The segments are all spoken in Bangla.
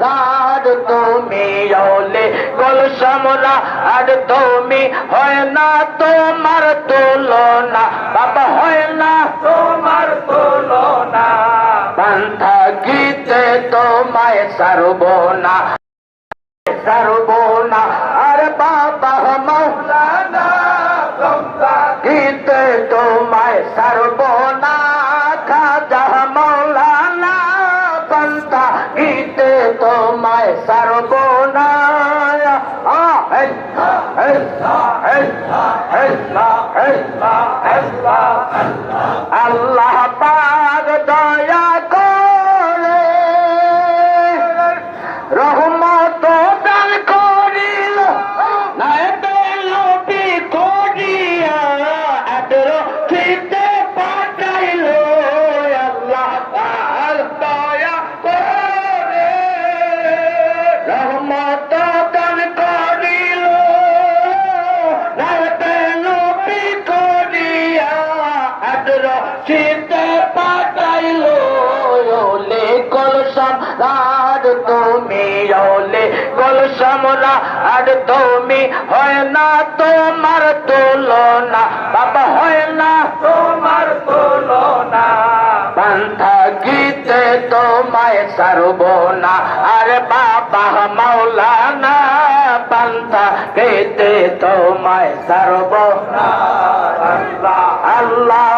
দার তুমি ওলে গোল সমরা আর তুমি হয় না তোমার তুলনা। বাবা হয় না তোমার তুলনা। পান্থা গীতে তোমায় সারব না। সারব Allah তুমি হয় না, তোমার তুলনা বাবা হয় না, তোমার তুলনা পান্থা গীতে তোমায় সারব না আরে বাবা মাওলানা, পান্থা গীতে তোমায় সারব না আল্লাহ আল্লাহ।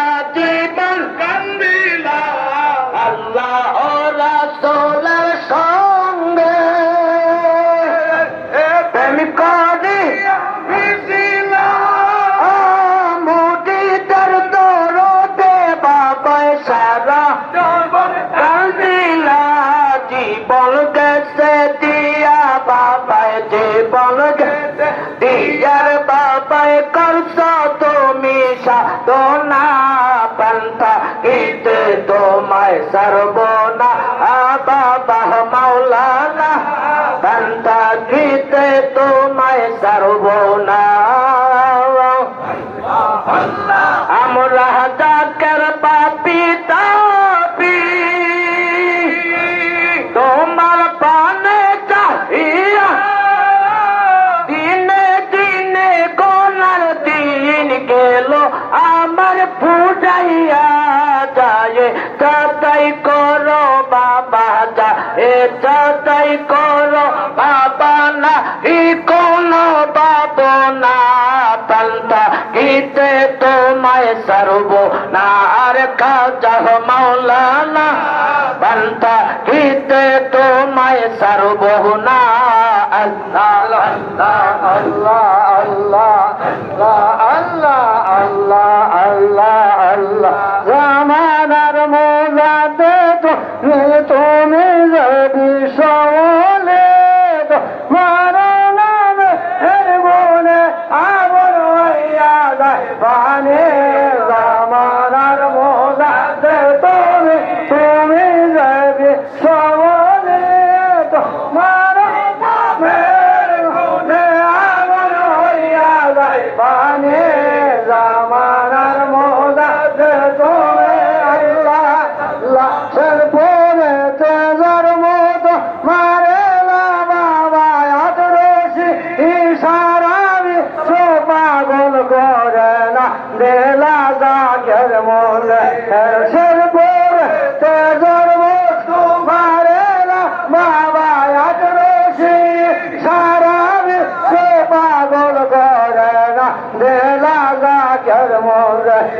তো না পান্তা কিন্তু তোমায় সারব না বাবা মাওলানা পান্তা কিন্তু তোমায় সারব না আমার ভূ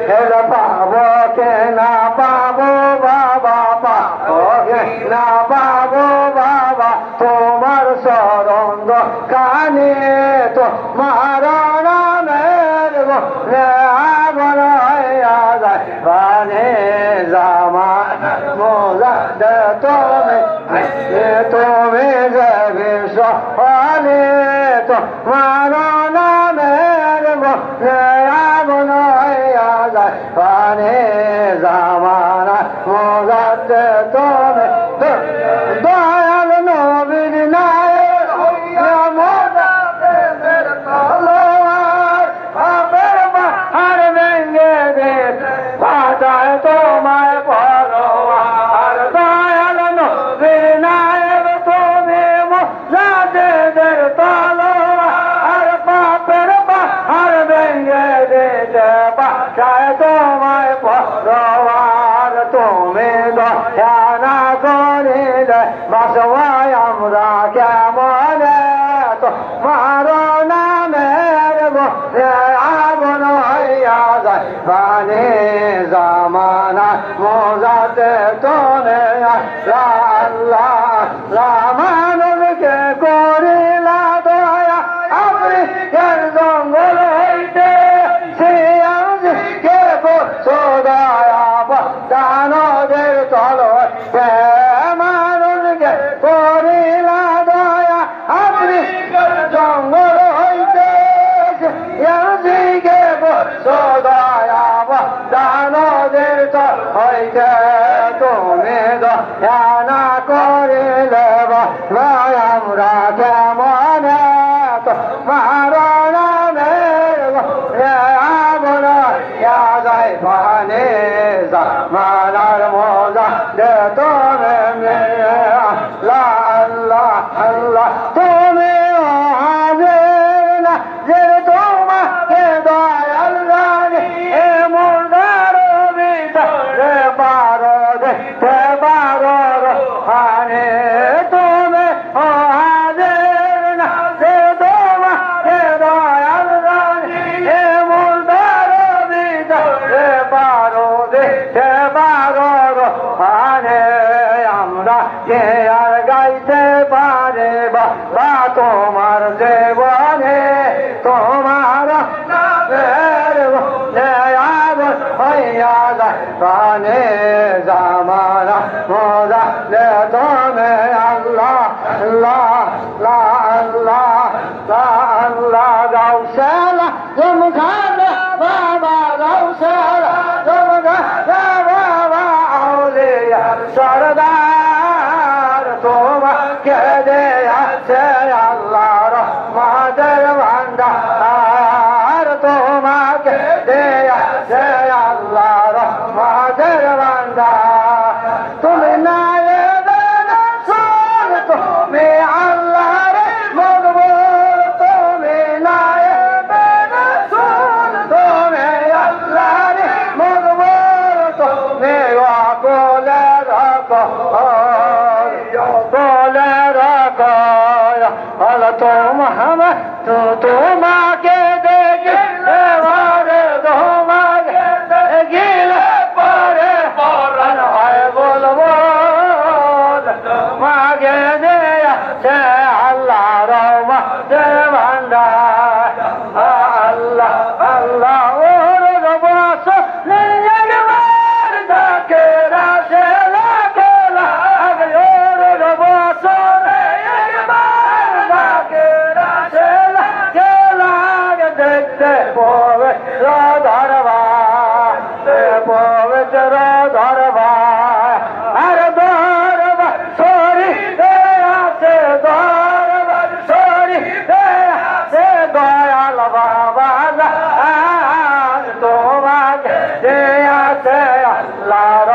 হেলা পাবো কে না পাবো, বাবা পাবো না পাবো, বাবা, তোমার সরঙ্গ কানে তো মহারাণের জামা, মোজা তুমি তুমি যাবে সহলে তো মারা জামানে জামা চায় তোমায় ভগবান তুমি আমরা কেমন তোমার যায়। জামানা মোজাতে তোনে আল্লাহ রামানুকে Dana. या जाए बहाने जा मानार मोजा दे तो में ला अल्लाह अल्लाह যে আর গাইতে পারে বা তোমার तूं त la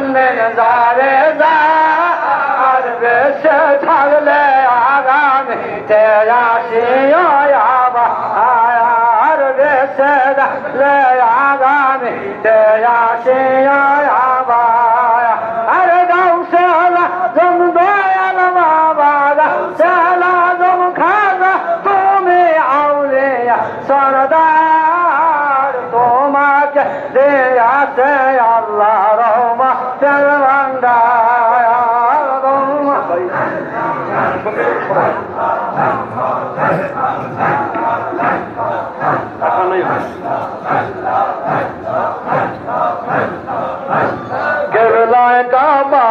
কান্দেন যারে যার বেশে থাকলে আগামীতে আসিও আবার বেশে থাকলে আগামীতে আসিও দে আছে আল্লাহ রহমতের ভান্ডার কেবলায় কাবা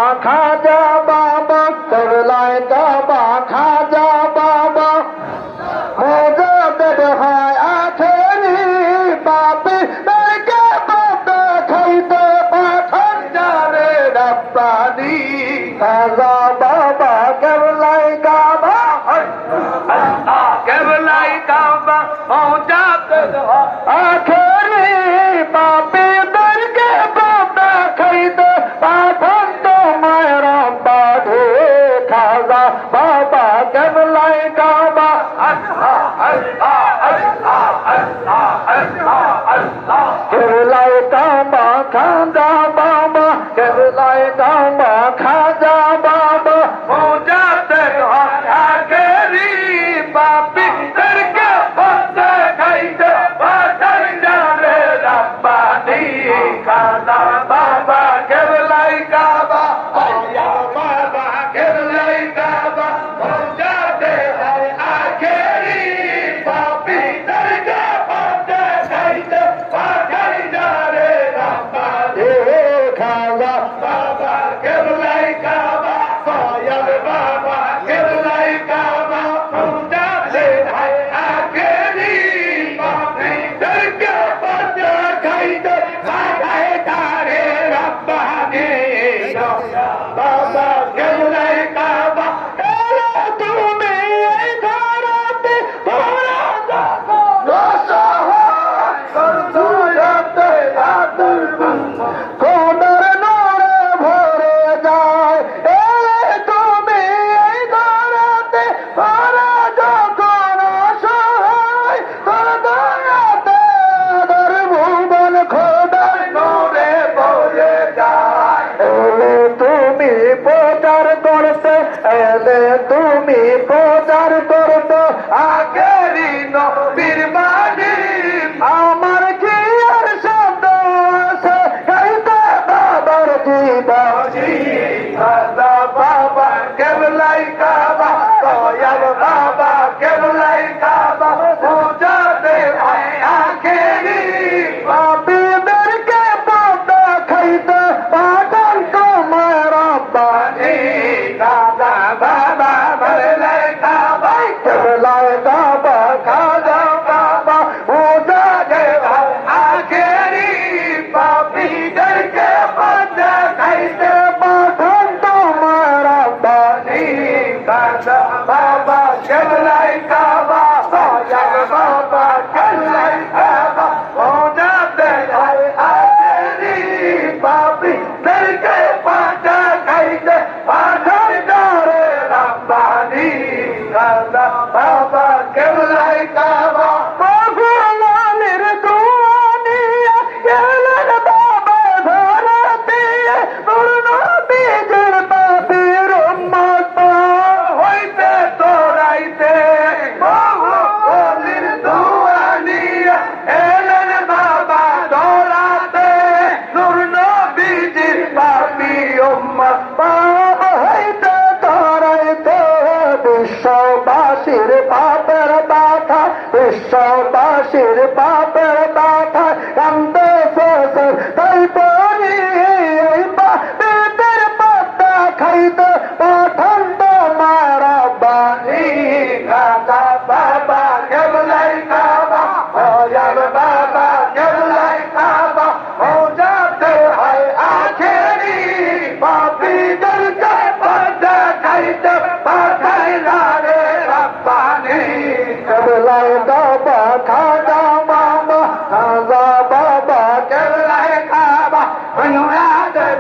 أن يعاد